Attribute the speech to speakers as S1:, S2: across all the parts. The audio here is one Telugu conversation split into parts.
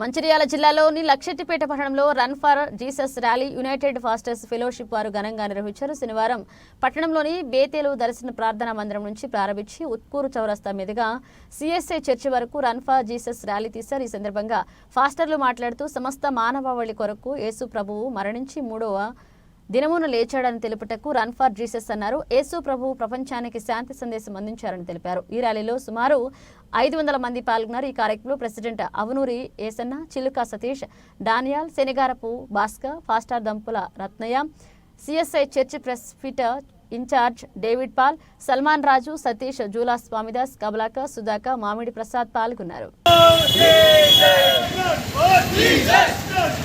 S1: మంచిర్యాల జిల్లాలోని లక్షెట్టిపేట పట్టణంలో run for Jesus rally united pastors fellowship వారు ఘనంగా నిర్వహించారు. శనివారం పట్టణంలోని బేతేలు దర్శన ప్రార్థనా మందిరం నుంచి ప్రారంభించి ఉత్కూరు చౌరస్తా మీదుగా సిఎస్ఐ చర్చి వరకు రన్ ఫర్ జీసస్ ర్యాలీ తీశారు. ఈ సందర్భంగా ఫాస్టర్లు మాట్లాడుతూ సమస్త మానవావళి కొరకు యేసు ప్రభువు మరణించి మూడవ దినమున లేచాడని తెలుపుటకు రన్ ఫర్ జీసస్ అన్నారు. యేసు ప్రభువు ప్రపంచానికి శాంతి సందేశం అందించారని తెలిపారు. ఈ ర్యాలీలో సుమారు ఐదు వందల మంది పాల్గొన్నారు. ఈ కార్యక్రమంలో president Avanuri Yesanna Chiluka Satish Daniel Shanigarapu Bhaskar pastor Dampula Ratnaiah CSI church presbyter in charge David Paul Salman Raju Satish Jula Swamidas Kamalakar Sudhakar Mamidi Prasad పాల్గొన్నారు.
S2: Oh,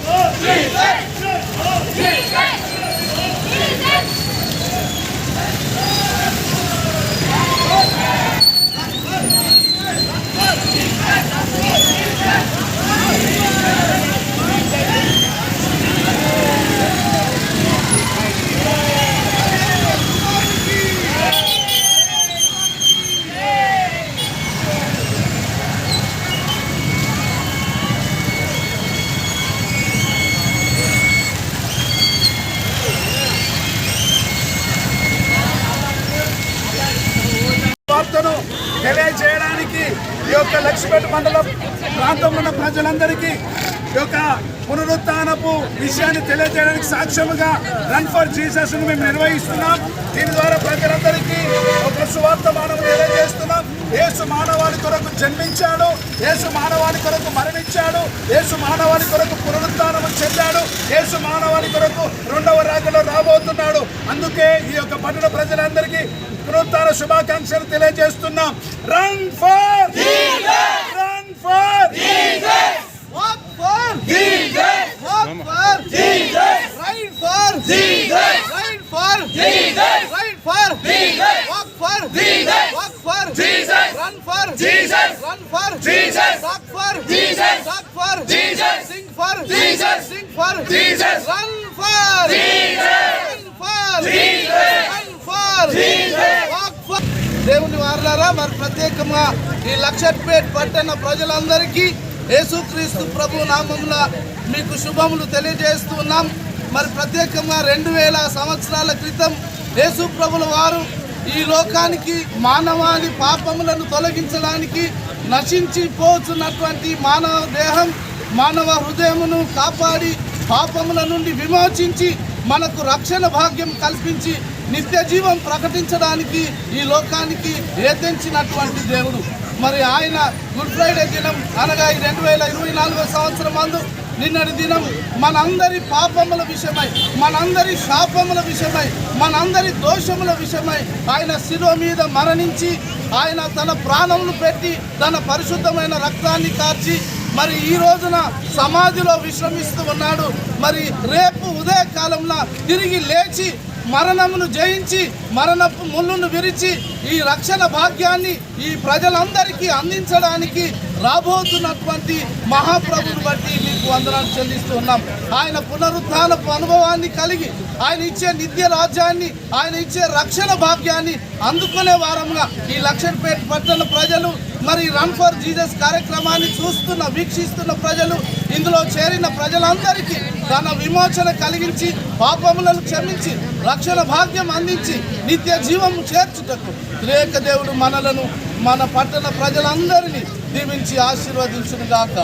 S2: oh, చేయడానికి ఈ యొక్క లక్ష్మీపేట మండలం ప్రాంతంలో ఉన్న ప్రజలందరికీ ఈ యొక్క పునరుత్నపు విషయాన్ని తెలియజేయడానికి సాక్ష్యముగా రన్ ఫర్ జీసస్ను మేము నిర్వహిస్తున్నాం. దీని ద్వారా ప్రజలందరికీ ఒక సువార్త మనం తెలియజేస్తున్నాం. యేసు మానవాళి కొరకు జన్మించాడు. యేసు మానవాళి కొరకు మరణించాడు. యేసు మానవాళి కొరకు పునరుత్నం చెందాడు. యేసు మానవాళి కొరకు రెండవ రాకలో రాబోతున్నాడు అందుకే ఈ యొక్క పట్టణ ప్రజలందరికీ శుభాకాంక్షలు తెలియజేస్తున్నాం run for run for.
S3: Run for. Run for. Run for. Run for Jesus. Run for Jesus. Walk for దేవుని వారలారా మరి ప్రత్యేకంగా ఈ లక్షపేట్ పట్టణ ప్రజలందరికీ యేసుక్రీస్తు ప్రభు నామంలో మీకు శుభములు తెలియజేస్తున్నాం మరి ప్రత్యేకంగా రెండు వేల సంవత్సరాల క్రితం యేసు ప్రభుల వారు ఈ లోకానికి మానవాని పాపములను తొలగించడానికి నశించిపోతున్నటువంటి మానవ దేహం మానవ హృదయమును కాపాడి పాపముల నుండి విమోచించి మనకు రక్షణ భాగ్యం కల్పించి నిత్య జీవం ప్రకటించడానికి ఈ లోకానికి ఏతించినటువంటి దేవుడు. మరి ఆయన గుడ్ ఫ్రైడే దినం అనగా ఈ రెండు వేల ఇరవై నాలుగో సంవత్సరం అందు నిన్నటి దినం మనందరి పాపముల విషయమై మనందరి శాపముల విషయమై మనందరి దోషముల విషయమై ఆయన శిలువ మీద మరణించి ఆయన తన ప్రాణములు పెట్టి తన పరిశుద్ధమైన రక్తాన్ని కార్చి మరి ఈ రోజున సమాధిలో విశ్రమిస్తూ ఉన్నాడు. మరి రేపు ఉదయకాలంలో తిరిగి లేచి మరణమును జయించి మరణపు ముళ్ళును విరిచి ఈ రక్షణ భాగ్యాన్ని ఈ ప్రజలందరికీ అందించడానికి రాబోతున్నటువంటి మహాప్రభుని బట్టి మీకు వందనాలు చెల్లిస్తూ ఉన్నాం ఆయన పునరుద్ధానపు అనుభవాన్ని కలిగి ఆయన ఇచ్చే నిత్య రాజ్యాన్ని ఆయన ఇచ్చే రక్షణ భాగ్యాన్ని అందుకునే వారంగా ఈ లక్షపేట పట్టణ ప్రజలు మరి రన్ ఫర్ జీజస్ కార్యక్రమాన్ని చూస్తున్న వీక్షిస్తున్న ప్రజలు ఇందులో చేరిన ప్రజలందరికీ తన విమోచన కలిగించి పాపములను క్షమించి రక్షణ భాగ్యం అందించి నిత్య జీవం చేర్చుటకు త్రేక దేవుడు మనలను మన పట్టణ ప్రజలందరినీ దీవించి ఆశీర్వదించును గాక